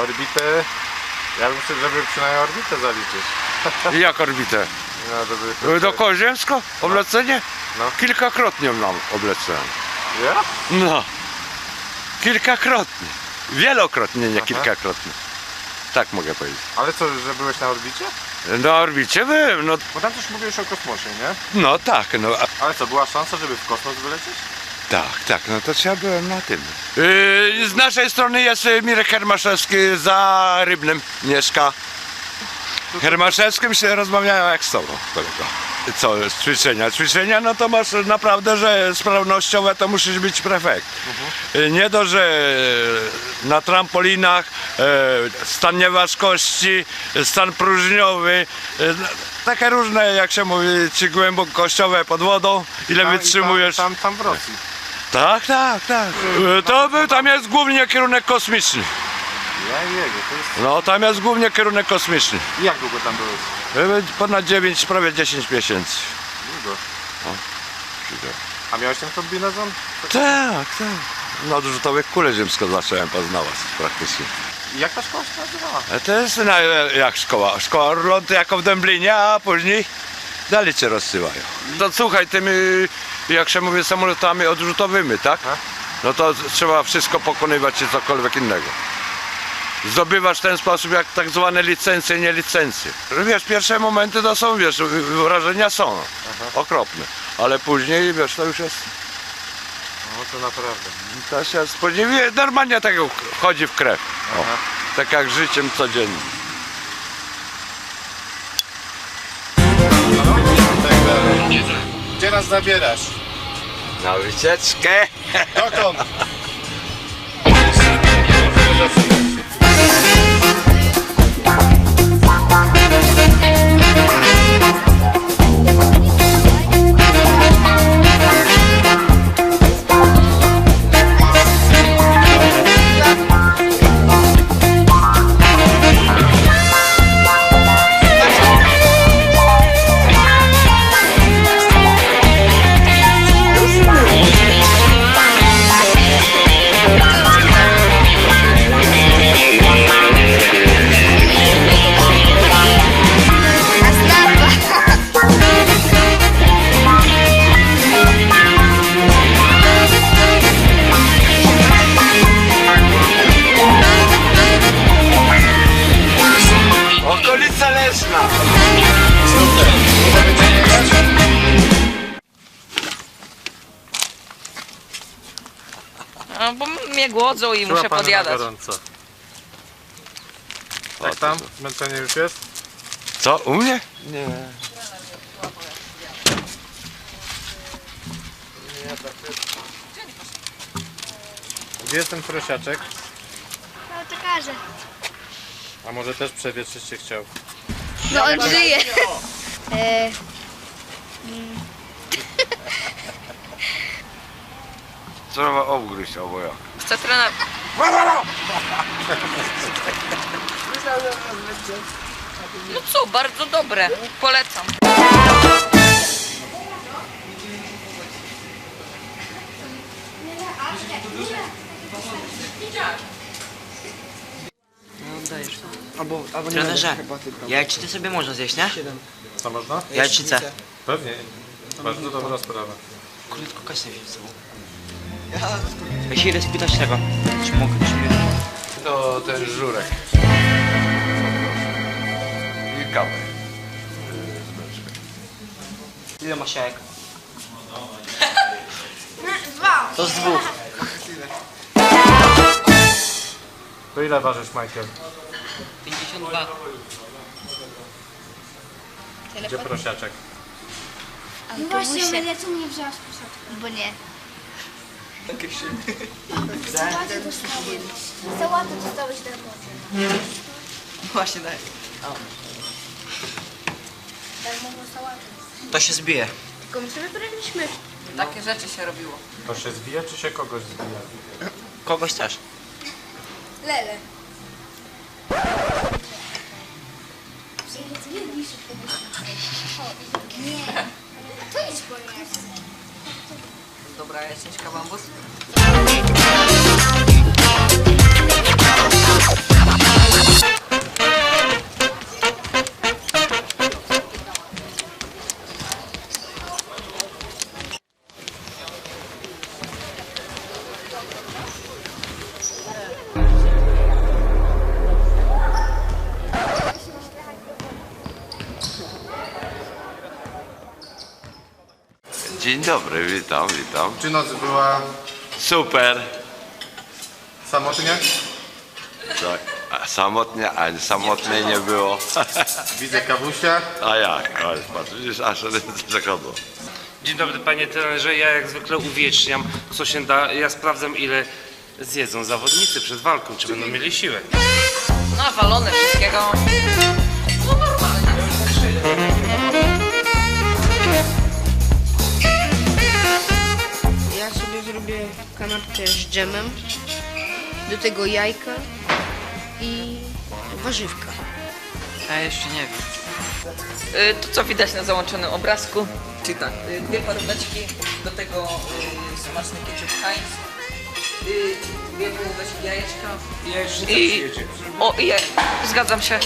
Orbitę... Ja bym chciał, żeby przynajmniej orbitę zaliczyć. Jak orbitę? No, żeby... Dookoła ziemsko? Oblecenie? No. Kilkakrotnie nam oblecałem. Ja? No. Kilkakrotnie. Wielokrotnie, nie Aha. kilkakrotnie. Tak mogę powiedzieć. Ale co, że byłeś na orbicie? Na orbicie byłem, no, Bo tam też mówiłeś o kosmosie, nie? no tak, no Ale co, była szansa, żeby w kosmos wylecieć? Tak, tak, no to ja byłem na tym. Yy, z naszej strony jest y, Mirek Hermaszewski za Rybnem mieszka. Hermaszewskim się rozmawiają jak z tobą, kolego. Co jest ćwiczenia? Ćwiczenia, no to masz naprawdę, że sprawnościowe to musisz być prefekt. Y, Nie do, że na trampolinach e, stan nieważkości, stan próżniowy, no, takie różne, jak się mówi, ci głębokościowe pod wodą, ile Tam- wytrzymujesz. Tam, tam, tam w Rosji. Tak, tak, tak. E, To był, tam jest głównie kierunek kosmiczny. Ja jego, to jest... No, tam jest głównie kierunek kosmiczny. I Jak długo tam byłeś? E, Ponad 9, prawie 10 miesięcy. Długo. A miałeś ten kombinezon? Tak, tak. Na odrzutowych kulę ziemską zacząłem poznawać praktycznie. I jak ta szkoła się nazywała? A to jest na, jak szkoła. Szkoła Orląty jako w Dęblinie, a później dalej cię rozsyłają. To słuchaj, tymi, jak się mówi, samolotami odrzutowymi, tak? Aha. No to trzeba wszystko pokonywać i cokolwiek innego. Zdobywasz w ten sposób jak tak zwane licencje, nie licencje. Wiesz, pierwsze momenty to są, wiesz, wrażenia są okropne. Ale później, wiesz, to już jest, No to naprawdę. to się jest później, wie- normalnie tak chodzi w krew. O, Aha. tak jak życiem codziennym. Gdzie nas zabierasz? Na wycieczkę. Dokąd? No, bo mnie głodzą i muszę podjadać. gorąco. Jak tam? Zmęczenie już jest? Co, u mnie? Nie. Gdzie jest ten prosiaczek? No to każe. A może też przewietrzyć się chciał? No on żyje. Trzeba obgryźć obojak. Chcę trener... No co, bardzo dobre. Polecam. Albo, albo nie Trenerze, będę herbaty brał. jajecznicę sobie można zjeść, nie? Co można? Jajecznicę. Pewnie. Bardzo dobra sprawa. Krótko kaśnę wziąć ze sobą. Ja się idę spytać tego, czy mogę, czy nie. To ten żurek. I kawę. Ile masz jajek? dwa. To z dwóch. To ile ważysz, Michael? 52. Gdzie prosiaczek? No właśnie, ale co mnie wziąłeś Bo nie. Sałatę dostałeś. Sałatę dostałeś darmowo. Właśnie daj. Darmową sałatę. To się zbije. Tylko my sobie poradziliśmy. Takie rzeczy się robiło. To się zbija, czy się kogoś zbija? Kogoś też. Lele. Nie. To idź po nie. Dobra, jajeczniczka bambus. Dzień dobry, witam, witam. Czy noc była Super. samotnie? Tak. A samotnie, a samotnej nie było. Widzę kawusia. A jak? O, patrz, widzisz, aż ręce zachodzą. Dzień dobry panie trenerze, ja jak zwykle uwieczniam co się da. Ja sprawdzam ile zjedzą zawodnicy przed walką, czy będą mieli siłę. Nawalone wszystkiego. Zrobię kanapkę z dżemem, do tego jajka i warzywka. Ja jeszcze nie wiem. Y, To co widać na załączonym obrazku, czyli tak, y, dwie paróweczki, do tego y, smaczny ketchup Heinz, dwie połóweczki jajeczka i... O, i je, zgadzam się.